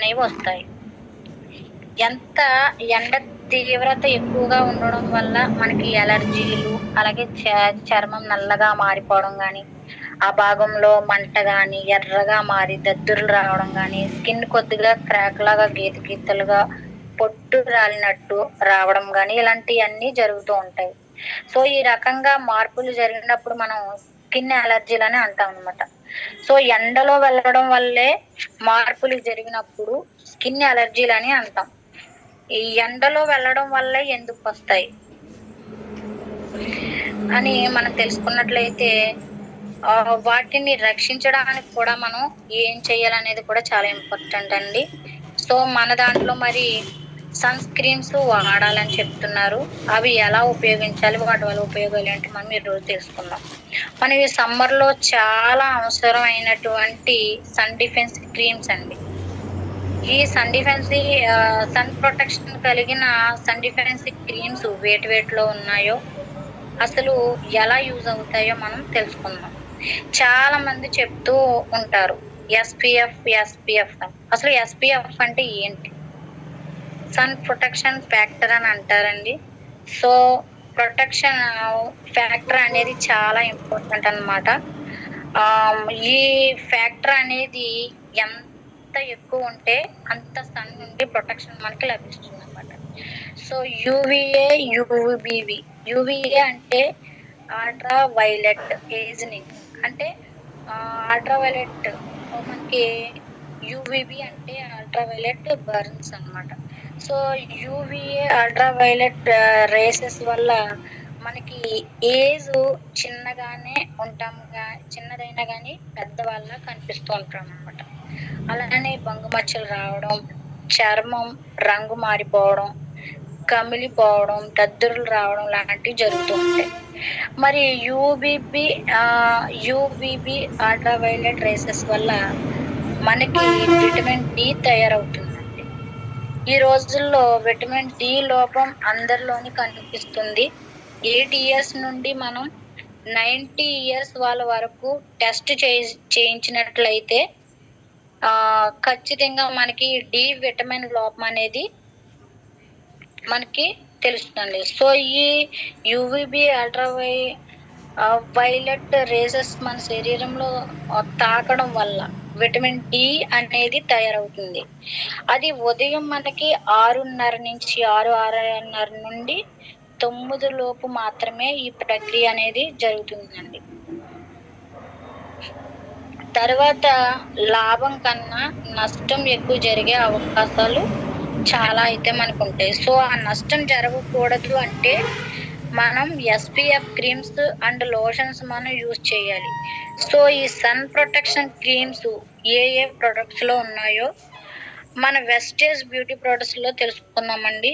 అనేవి వస్తాయి. ఎంత ఎండ తీవ్రత ఎక్కువగా ఉండడం వల్ల మనకి ఎలర్జీలు అలాగే చ- చర్మం నల్లగా మారిపోవడం కానీ ఆ భాగంలో మంట కానీ ఎర్రగా మారి దద్దుర్లు రావడం కానీ స్కిన్ కొద్దిగా క్రాక్ లాగా గీత గీతలుగా పొట్టు రాలినట్టు రావడం కానీ ఇలాంటివన్నీ జరుగుతూ ఉంటాయి. సో ఈ రకంగా మార్పులు జరిగినప్పుడు మనం స్కిన్ ఎలర్జీలు అని అంటాం అనమాట సో ఎండలో వెళ్ళడం వల్లే మార్పులు జరిగినప్పుడు స్కిన్ అలర్జీలు అని అంటాం. ఈ ఎండలో వెళ్ళడం వల్లే ఎందుకు వస్తాయి? అని మనం తెలుసుకున్నట్లయితే వాటిని రక్షించడానికి కూడా మనం ఏం చేయాలనేది కూడా చాలా ఇంపార్టెంట్ అండి. సో మన దాంట్లో మరి సన్ స్క్రీన్స్ వాడాలని చెప్తున్నారు. అవి ఎలా ఉపయోగించాలి? వాటి వల్ల ఉపయోగాలు ఏంటి? మనం ఈరోజు తెలుసుకుందాం. మనం ఈ సమ్మర్లో చాలా అవసరమైనటువంటి సన్ డిఫెన్స్ క్రీమ్స్ అండి. ఈ సన్ డిఫెన్స్ సన్ ప్రొటెక్షన్ కలిగిన సన్ డిఫెన్స్ క్రీమ్స్ వేటి వేటిలో ఉన్నాయో అసలు ఎలా యూజ్ అవుతాయో మనం తెలుసుకుందాం. చాలా మంది చెప్తూ ఉంటారు ఎస్పిఎఫ్ ఎస్పిఎఫ్ అసలు ఎస్పిఎఫ్ అంటే ఏంటి? సన్ ప్రొటెక్షన్ ఫ్యాక్టర్ అని అంటారండి. సో ప్రొటెక్షన్ ఫ్యాక్టర్ అనేది చాలా ఇంపార్టెంట్ అనమాట um, ఈ ఫ్యాక్టర్ అనేది ఎంత ఎక్కువ ఉంటే అంత సన్ నుండి ప్రొటెక్షన్ మనకి లభిస్తుంది అనమాట సో యూవిఏ యూబీవి యూవిఏ అంటే అల్ట్రా వైలెట్ ఏజ్నింగ్ అంటే అల్ట్రా వైలెట్ మనకి యూవిబి అంటే అల్ట్రా వైలెట్ బర్న్స్ అనమాట సో యూవిఏ అల్ట్రావైలెట్ రేసెస్ వల్ల మనకి ఏజ్ చిన్నగానే ఉంటాము చిన్నదైనా కానీ పెద్దవాళ్ళ కనిపిస్తూ ఉంటాం అనమాట అలానే బంగు మచ్చలు రావడం చర్మం రంగు మారిపోవడం కమిలిపోవడం దద్దురులు రావడం లాంటివి జరుగుతూ ఉంటాయి. మరి యూబీబీ యూబీబీ అల్ట్రావైలెట్ రేసెస్ వల్ల మనకి విటమిన్ డి తయారవుతుంది. ఈ రోజుల్లో విటమిన్ డి లోపం అందరిలోని కనిపిస్తుంది. ఎయిట్ ఇయర్స్ నుండి మనం నైంటీ ఇయర్స్ వాళ్ళ వరకు టెస్ట్ చేయి చేయించినట్లయితే ఖచ్చితంగా మనకి డి విటమిన్ లోపం అనేది మనకి తెలుస్తుంది సో ఈ యూవిబి అల్ట్రావై వైలెట్ రేసెస్ మన శరీరంలో తాకడం వల్ల విటమిన్ డి అనేది తయారవుతుంది. అది ఉదయం మనకి ఆరున్నర నుంచి ఆరు ఆరున్నర నుండి తొమ్మిది లోపు మాత్రమే ఈ ప్రక్రియ అనేది జరుగుతుందండి. తర్వాత లాభం కన్నా నష్టం ఎక్కువ జరిగే అవకాశాలు చాలా అయితే మనకు ఉంటాయి సో ఆ నష్టం జరగకూడదు అంటే మనం ఎస్పీఎఫ్ క్రీమ్స్ అండ్ లోషన్స్ మనం యూజ్ చేయాలి. సో ఈ సన్ ప్రొటెక్షన్ క్రీమ్స్ ఏ ఏ ప్రొడక్ట్స్లో ఉన్నాయో మన వెస్టేజ్ బ్యూటీ ప్రొడక్ట్స్లో తెలుసుకుందామండి.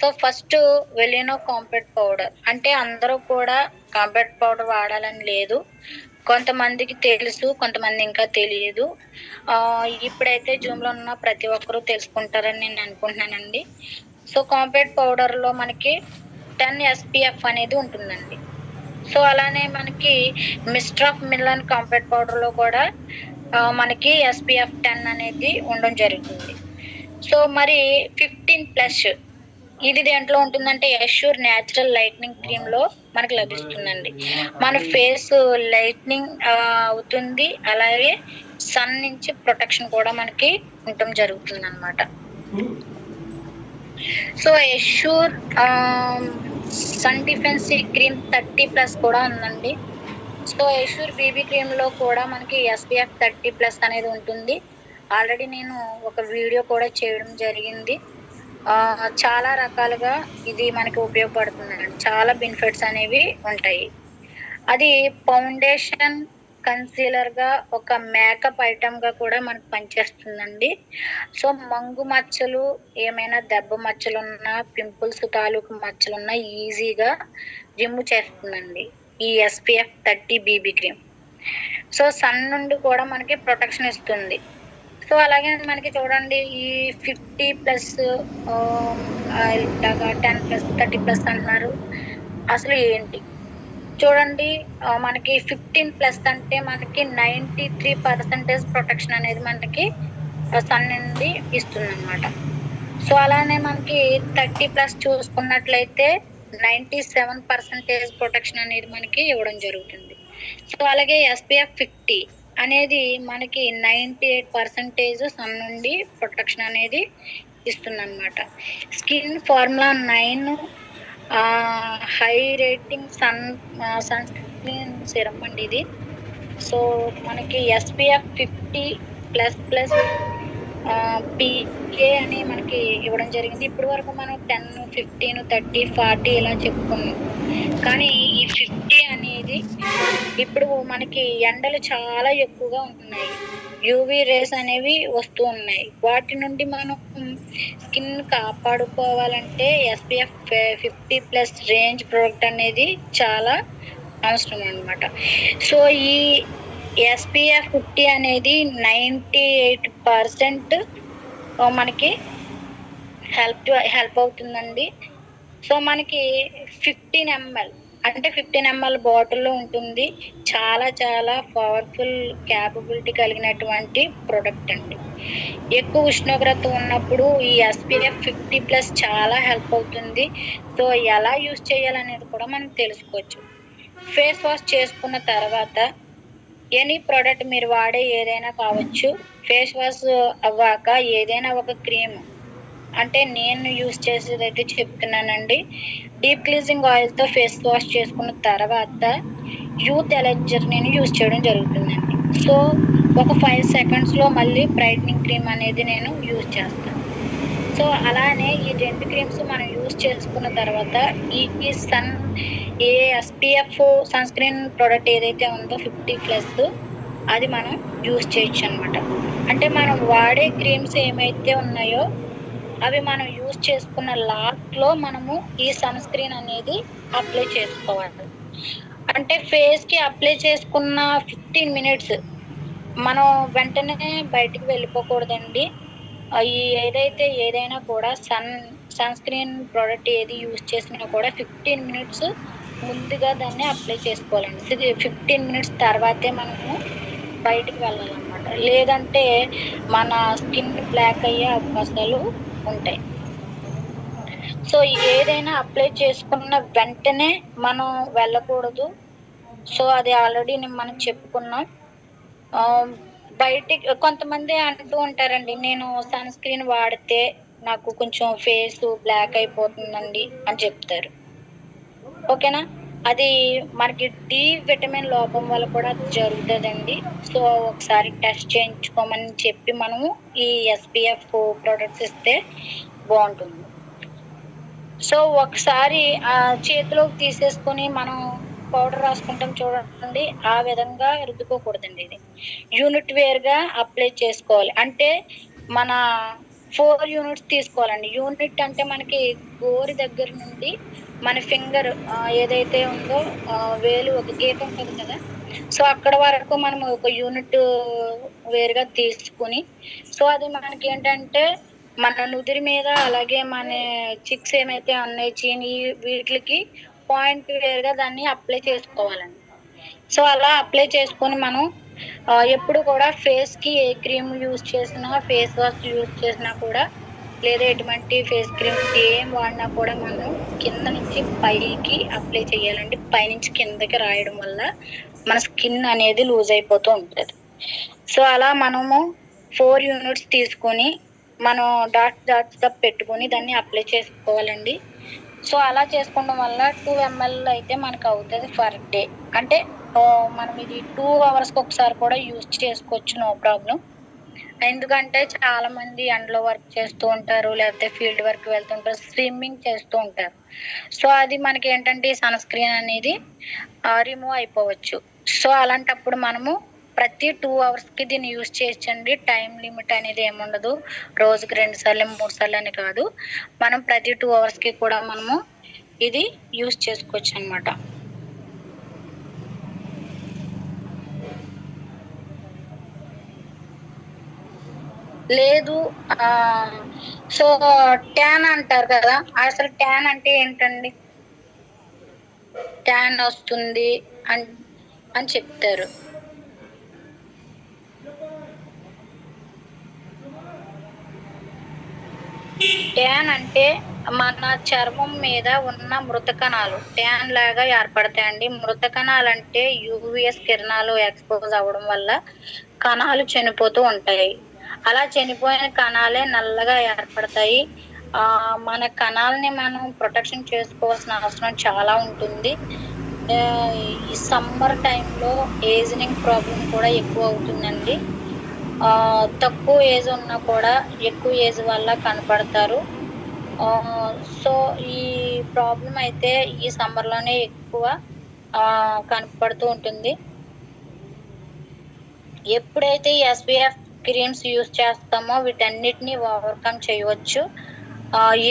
సో ఫస్ట్ వెలినో కాంపాక్ట్ పౌడర్ అంటే అందరూ కూడా కాంపాక్ట్ పౌడర్ వాడాలని లేదు. కొంతమందికి తెలుసు కొంతమంది ఇంకా తెలియదు. ఇప్పుడైతే జూమ్లో ఉన్న ప్రతి ఒక్కరూ తెలుసుకుంటారని నేను అనుకుంటున్నానండి. సో కాంపాక్ట్ పౌడర్లో మనకి టెన్ ఎస్పీఎఫ్ అనేది ఉంటుందండి. సో అలానే మనకి మిస్టర్ ఆఫ్ మిల్లన్ కాంపాక్ట్ పౌడర్లో కూడా మనకి ఎస్పీఎఫ్ టెన్ అనేది ఉండడం జరుగుతుంది. సో మరి ఫిఫ్టీన్ ప్లస్ ఇది దేంట్లో ఉంటుందంటే యష్యూర్ న్యాచురల్ లైట్నింగ్ క్రీమ్లో మనకి లభిస్తుందండి. మన ఫేస్ లైట్నింగ్ అవుతుంది. అలాగే సన్ నుంచి ప్రొటెక్షన్ కూడా మనకి ఉండటం జరుగుతుంది అనమాట so యష్యూర్ sun డిఫెన్సీ cream thirty plus కూడా ఉందండి. సో యష్యూర్ బీబీ క్రీమ్లో కూడా మనకి ఎస్పీఎఫ్ థర్టీ ప్లస్ అనేది ఉంటుంది. ఆల్రెడీ నేను ఒక వీడియో కూడా చేయడం జరిగింది. చాలా రకాలుగా ఇది మనకి ఉపయోగపడుతుందండి. చాలా బెనిఫిట్స్ అనేవి ఉంటాయి. అది ఫౌండేషన్ కన్సీలర్గా ఒక మేకప్ ఐటమ్గా కూడా మనకు పనిచేస్తుందండి. సో మంగు మచ్చలు ఏమైనా దెబ్బ మచ్చలు ఉన్నా పింపుల్స్ తాలూకు మచ్చలు ఉన్నా ఈజీగా రిమూవ్ చేస్తుందండి. ఈ SPF thirty BB cream so sun నుండి కూడా మనకి ప్రొటెక్షన్ ఇస్తుంది. సో అలాగే మనకి చూడండి ఈ ఫిఫ్టీ ప్లస్ ఇలాగా టెన్ ప్లస్ థర్టీ ప్లస్ అంటున్నారు. అసలు ఏంటి? చూడండి మనకి ఫిఫ్టీన్ ప్లస్ అంటే మనకి నైంటీ త్రీ పర్సెంటేజ్ ప్రొటెక్షన్ అనేది మనకి సన్ నుండి ఇస్తుంది అనమాట సో అలానే మనకి థర్టీ ప్లస్ చూసుకున్నట్లయితే నైంటీ సెవెన్ పర్సెంటేజ్ ప్రొటెక్షన్ అనేది మనకి ఇవ్వడం జరుగుతుంది. సో అలాగే ఎస్పీఎఫ్ ఫిఫ్టీ అనేది మనకి నైంటీ ఎయిట్ పర్సెంటేజ్ సన్ నుండి ప్రొటెక్షన్ అనేది ఇస్తుంది అనమాట skin formula nine high rating sun sunscreen serum అండి ఇది. సో మనకి SPF fifty plus plus PK అని మనకి ఇవ్వడం జరిగింది. ఇప్పటి వరకు మనం టెన్ ఫిఫ్టీన్ థర్టీ ఫార్టీ ఇలా చెప్పుకున్నాం. కానీ ఫిఫ్టీ అనేది ఇప్పుడు మనకి ఎండలు చాలా ఎక్కువగా ఉంటున్నాయి. యూవి రేస్ అనేవి వస్తూ ఉన్నాయి. వాటి నుండి మనం స్కిన్ కాపాడుకోవాలంటే SPF fifty plus range product అనేది చాలా అవసరం అనమాట సో ఈ ఎస్పీఎఫ్ ఫిఫ్టీ అనేది నైంటీ ఎయిట్ పర్సెంట్ మనకి హెల్ప్ హెల్ప్ అవుతుందండి. సో మనకి ఫిఫ్టీన్ ఎంఎల్ అంటే ఫిఫ్టీన్ ఎంఎల్ బాటిల్లో ఉంటుంది. చాలా చాలా పవర్ఫుల్ క్యాపబిలిటీ కలిగినటువంటి ప్రోడక్ట్ అండి. ఎక్కువ ఉష్ణోగ్రత ఉన్నప్పుడు ఈ ఎస్పీఎఫ్ ఫిఫ్టీ ప్లస్ చాలా హెల్ప్ అవుతుంది. సో ఎలా యూస్ చేయాలనేది కూడా మనం తెలుసుకోవచ్చు. ఫేస్ వాష్ చేసుకున్న తర్వాత ఎనీ ప్రోడక్ట్ మీరు వాడే ఏదైనా కావచ్చు ఫేస్ వాష్ అవ్వాక ఏదైనా ఒక క్రీమ్ అంటే నేను యూస్ చేసేదైతే చెప్తున్నానండి. డీప్ క్లీజింగ్ ఆయిల్తో ఫేస్ వాష్ చేసుకున్న తర్వాత యూత్ ఎలర్జర్ నేను యూస్ చేయడం జరుగుతుందండి. సో ఒక ఫైవ్ సెకండ్స్లో మళ్ళీ బ్రైట్నింగ్ క్రీమ్ అనేది నేను యూజ్ చేస్తాను. సో అలానే ఈ రెండు క్రీమ్స్ మనం యూజ్ చేసుకున్న తర్వాత ఈ సన్ ఏ ఎస్పీఎఫ్ సన్ స్క్రీన్ ప్రోడక్ట్ ఏదైతే ఉందో ఫిఫ్టీ ప్లస్ అది మనం యూజ్ చేయొచ్చు అనమాట అంటే మనం వాడే క్రీమ్స్ ఏమైతే ఉన్నాయో అవి మనం యూస్ చేసుకున్న లాస్ట్లో మనము ఈ సన్ స్క్రీన్ అనేది అప్లై చేసుకోవాలి. అంటే ఫేస్కి అప్లై చేసుకున్న ఫిఫ్టీన్ మినిట్స్ మనం వెంటనే బయటికి వెళ్ళిపోకూడదండి. ఈ ఏదైతే ఏదైనా కూడా సన్ సన్ స్క్రీన్ ప్రోడక్ట్ ఏది యూస్ చేసినా కూడా ఫిఫ్టీన్ మినిట్స్ ముందుగా దాన్ని అప్లై చేసుకోవాలండి. ఫిఫ్టీన్ మినిట్స్ తర్వాతే మనము బయటికి వెళ్ళాలన్నమాట. లేదంటే మన స్కిన్ బ్లాక్ అయ్యే అవకాశాలు ఉంటాయి. సో ఏదైనా అప్లై చేసుకున్న వెంటనే మనం వెళ్ళకూడదు. సో అది ఆల్రెడీ మనం చెప్పుకున్నాం. బయటికి కొంతమంది అంటూ ఉంటారండి నేను సన్ స్క్రీన్ వాడితే నాకు కొంచెం ఫేస్ బ్లాక్ అయిపోతుందండి అని చెప్తారు. ఓకేనా? అది మనకి డి విటమిన్ లోపం వల్ల కూడా జరుగుతుందండి. సో ఒకసారి టెస్ట్ చేయించుకోమని చెప్పి మనము ఈ ఎస్పీఎఫ్ ప్రొడక్ట్స్ ఇస్తే బాగుంటుంది. సో ఒకసారి ఆ చేతిలోకి తీసేసుకొని మనం పౌడర్ రాసుకుంటాం చూడండి ఆ విధంగా రుద్దుకోకూడదండి ఇది. యూనిట్ వేర్గా అప్లై చేసుకోవాలి. అంటే మన ఫోర్ యూనిట్స్ తీసుకోవాలండి. యూనిట్ అంటే మనకి గోరి దగ్గర నుండి మన ఫింగర్ ఏదైతే ఉందో వేలు ఒక గీత ఉంటుంది కదా? సో అక్కడ వరకు మనం ఒక యూనిట్ వేరుగా తీసుకుని సో అది మనకి ఏంటంటే మన నుదిరి మీద అలాగే మన చిక్స్ ఏమైతే ఉన్నాయి చీని వీటికి పాయింట్ వేరుగా దాన్ని అప్లై చేసుకోవాలండి. సో అలా అప్లై చేసుకొని మనం ఎప్పుడు కూడా ఫేస్కి ఏ క్రీమ్ యూజ్ చేసినా ఫేస్ వాష్ యూజ్ చేసినా కూడా లేదా ఎటువంటి ఫేస్ క్రీమ్స్ ఏం వాడినా కూడా మనం కింద నుంచి పైకి అప్లై చేయాలండి. పైనుంచి కిందకి రాయడం వల్ల మన స్కిన్ అనేది లూజ్ అయిపోతూ ఉంటుంది. సో అలా మనము ఫోర్ యూనిట్స్ తీసుకొని మనం డాట్స్ డాట్స్గా పెట్టుకొని దాన్ని అప్లై చేసుకోవాలండి. సో అలా చేసుకోవడం వల్ల టూ ఎంఎల్ అయితే మనకు అవుతుంది ఫర్ డే. అంటే మనం ఇది టూ అవర్స్కి ఒకసారి కూడా యూజ్ చేసుకోవచ్చు నో ప్రాబ్లం. ఎందుకంటే చాలా మంది ఎండలో వర్క్ చేస్తూ ఉంటారు లేకపోతే ఫీల్డ్ వర్క్ వెళ్తుంటారు స్విమ్మింగ్ చేస్తూ ఉంటారు. సో అది మనకి ఏంటంటే సన్ స్క్రీన్ అనేది రిమూవ్ అయిపోవచ్చు. సో అలాంటప్పుడు మనము ప్రతి టూ అవర్స్కి దీన్ని యూజ్ చేయొచ్చండి టైం లిమిట్ అనేది ఏముండదు. రోజుకి రెండు సార్లు మూడు సార్లు అని కాదు. మనం ప్రతి టూ అవర్స్కి కూడా మనము ఇది యూజ్ చేసుకోవచ్చు అనమాట లేదు సో ట్యాన్ అంటారు కదా అసలు ట్యాన్ అంటే ఏంటండి? ట్యాన్ వస్తుంది అని అని చెప్తారు. ట్యాన్ అంటే మన చర్మం మీద ఉన్న మృత కణాలు ట్యాన్ లాగా ఏర్పడతాయండి. మృత కణాలు అంటే యూవిఎస్ కిరణాలు ఎక్స్పోజ్ అవ్వడం వల్ల కణాలు చనిపోతూ ఉంటాయి. అలా చనిపోయిన కణాలే నల్లగా ఏర్పడతాయి. ఆ మన కణాలని మనం ప్రొటెక్షన్ చేసుకోవాల్సిన అవసరం చాలా ఉంటుంది. ఈ సమ్మర్ టైంలో ఏజనింగ్ ప్రాబ్లం కూడా ఎక్కువ అవుతుందండి. తక్కువ ఏజ్ ఉన్నా కూడా ఎక్కువ ఏజ్ వల్ల కనపడతారు. సో ఈ ప్రాబ్లం అయితే ఈ సమ్మర్లోనే ఎక్కువ కనపడుతూ ఉంటుంది. ఎప్పుడైతే ఎస్బిఎఫ్ క్రీమ్స్ యూజ్ చేస్తామో వీటన్నిటిని ఓవర్కమ్ చేయవచ్చు.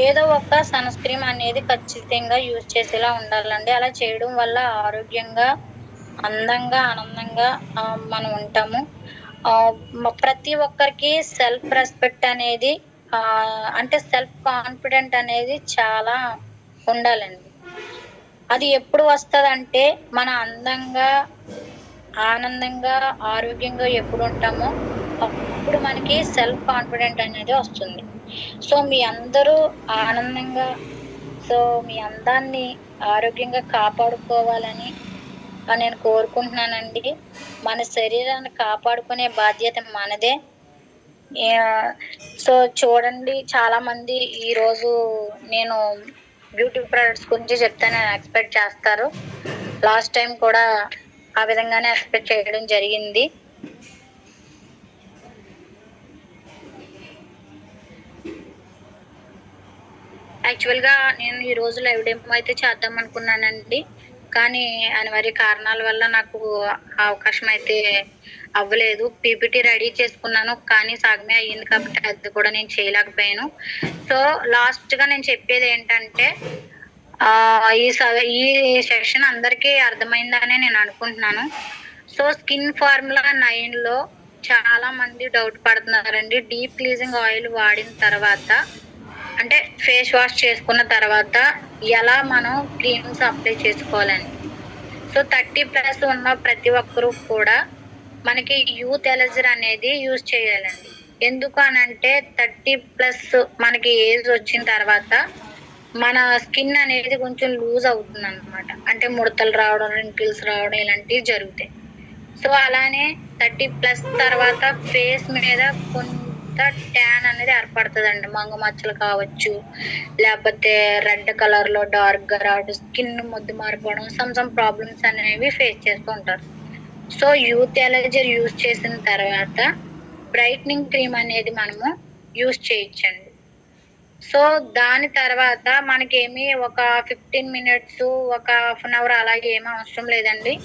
ఏదో ఒక సన్ స్క్రీన్ అనేది ఖచ్చితంగా యూజ్ చేసేలా ఉండాలండి. అలా చేయడం వల్ల ఆరోగ్యంగా అందంగా ఆనందంగా మనం ఉంటాము. ప్రతి ఒక్కరికి సెల్ఫ్ రెస్పెక్ట్ అనేది అంటే సెల్ఫ్ కాన్ఫిడెంట్ అనేది చాలా ఉండాలండి. అది ఎప్పుడు వస్తుందంటే మన అందంగా ఆనందంగా ఆరోగ్యంగా ఎప్పుడు ఉంటామో అప్పుడు మనకి సెల్ఫ్ కాన్ఫిడెంట్ అనేది వస్తుంది. సో మీ అందరూ ఆనందంగా సో మీ అందాన్ని ఆరోగ్యంగా కాపాడుకోవాలని నేను కోరుకుంటున్నానండి. మన శరీరాన్ని కాపాడుకునే బాధ్యత మనదే. సో చూడండి చాలా మంది ఈరోజు నేను బ్యూటీ ప్రొడక్ట్స్ గురించి చెప్తానని ఎక్స్పెక్ట్ చేస్తారు. లాస్ట్ టైం కూడా ఆ విధంగానే ఎక్స్పెక్ట్ చేయడం జరిగింది. యాక్చువల్గా నేను ఈ రోజు లైవ్ డెమో అయితే చేద్దాం అనుకున్నానండి. కానీ అనివార్య కారణాల వల్ల నాకు అవకాశం అయితే అవ్వలేదు. పీపీటీ రెడీ చేసుకున్నాను. కానీ సగమే అయ్యింది కాబట్టి అది కూడా నేను చేయలేకపోయాను. సో లాస్ట్గా నేను చెప్పేది ఏంటంటే ఈ స- ఈ సెషన్ అందరికీ అర్థమైందనే నేను అనుకుంటున్నాను. సో స్కిన్ ఫార్ములా నైన్లో చాలా మంది డౌట్ పడుతున్నారండి. డీప్ క్లీజింగ్ ఆయిల్ వాడిన తర్వాత అంటే ఫేస్ వాష్ చేసుకున్న తర్వాత ఎలా మనం క్రీమ్స్ అప్లై చేసుకోవాలని. సో థర్టీ ప్లస్ ఉన్న ప్రతి ఒక్కరూ కూడా మనకి యూత్ ఎలర్జర్ అనేది యూజ్ చేయాలండి. ఎందుకు అని అంటే థర్టీ ప్లస్ మనకి ఏజ్ వచ్చిన తర్వాత మన స్కిన్ అనేది కొంచెం లూజ్ అవుతుంది అనమాట అంటే ముడతలు రావడం రింకిల్స్ రావడం ఇలాంటివి జరుగుతాయి. సో అలానే థర్టీ ప్లస్ తర్వాత ఫేస్ మీద అంతా ట్యాన్ అనేది ఏర్పడుతుందండి. మంగు మచ్చలు కావచ్చు లేకపోతే రెడ్ కలర్లో డార్క్గా రావడం స్కిన్ ముద్దు మారిపోవడం సమ్ సమ్ ప్రాబ్లమ్స్ అనేవి ఫేస్ చేస్తూ ఉంటారు. సో యూత్ ఎలర్జర్ యూజ్ చేసిన తర్వాత బ్రైట్నింగ్ క్రీమ్ అనేది మనము యూజ్ చేయొచ్చండి. సో దాని తర్వాత మనకేమి ఒక ఫిఫ్టీన్ మినిట్స్ ఒక హాఫ్ అన్ అవర్ అలాగే ఏమీ అవసరం లేదండి.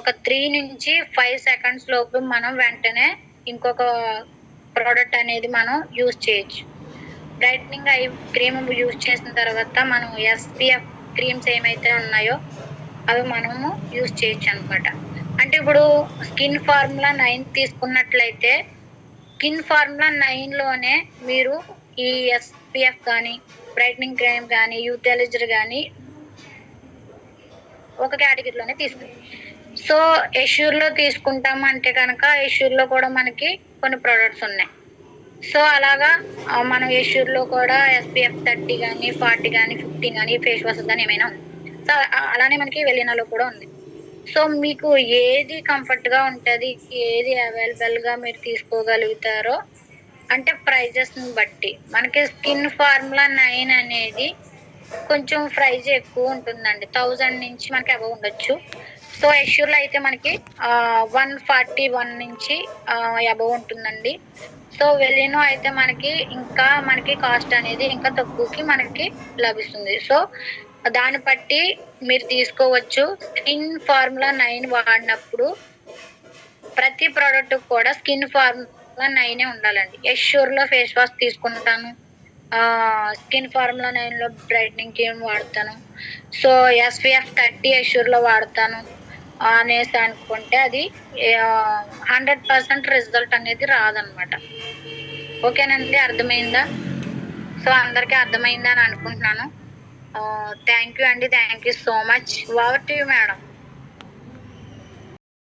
ఒక త్రీ నుంచి ఫైవ్ సెకండ్స్ లోపు మనం వెంటనే ఇంకొక ప్రోడక్ట్ అనేది మనం యూజ్ చేయొచ్చు. బ్రైట్నింగ్ ఐ క్రీమ్ యూజ్ చేసిన తర్వాత మనం ఎస్పీఎఫ్ క్రీమ్స్ ఏమైతే ఉన్నాయో అవి మనము యూజ్ చేయొచ్చు అనమాట అంటే ఇప్పుడు స్కిన్ ఫార్ములా నైన్ తీసుకున్నట్లయితే స్కిన్ ఫార్ములా నైన్లోనే మీరు ఈ ఎస్పీఎఫ్ కానీ బ్రైట్నింగ్ క్రీమ్ కానీ యూత్ ఎలిజర్ కానీ ఒక కేటగిరీలోనే తీసుకుంది సో ఎష్యూర్లో తీసుకుంటాం అంటే కనుక ఎష్యూర్లో కూడా మనకి కొన్ని ప్రోడక్ట్స్ ఉన్నాయి. సో అలాగా మనం ఎష్యూర్లో కూడా ఎస్పీఎఫ్ థర్టీ కానీ ఫార్టీ కానీ ఫిఫ్టీ కానీ ఫేస్ వాష్ కానీ ఏమైనా ఉంది. సో అలానే మనకి వెళ్ళినలో కూడా ఉంది. సో మీకు ఏది కంఫర్ట్గా ఉంటుంది ఏది అవైలబుల్గా మీరు తీసుకోగలుగుతారో అంటే ప్రైజెస్ని బట్టి. మనకి స్కిన్ ఫార్ములా నైన్ అనేది కొంచెం ప్రైజ్ ఎక్కువ ఉంటుందండి. థౌజండ్ నుంచి మనకి అబవ్ ఉండొచ్చు. సో ఎష్యూర్లో అయితే మనకి వన్ ఫార్టీ వన్ నుంచి అబవ్ ఉంటుందండి. సో వెలినో అయితే మనకి ఇంకా మనకి కాస్ట్ అనేది ఇంకా తక్కువకి మనకి లభిస్తుంది. సో దాన్ని బట్టి మీరు తీసుకోవచ్చు. స్కిన్ ఫార్ములా నైన్ వాడినప్పుడు ప్రతి ప్రోడక్ట్ కూడా స్కిన్ ఫార్ములా నైనే ఉండాలండి. ఎష్యూర్లో ఫేస్ వాష్ తీసుకుంటాను. స్కిన్ ఫార్ములా నైన్లో బ్రైట్నింగ్ క్రీమ్ వాడతాను. సో ఎస్విఎఫ్ థర్టీ ఎష్యూర్లో వాడతాను. అనేసి అనుకుంటే అది హండ్రెడ్ పర్సెంట్ రిజల్ట్ అనేది రాదనమాట. ఓకేనండి అర్థమైందా? సో అందరికీ అర్థమైందా అని అనుకుంటున్నాను. థ్యాంక్ యూ అండి thank you so much. Over to you madam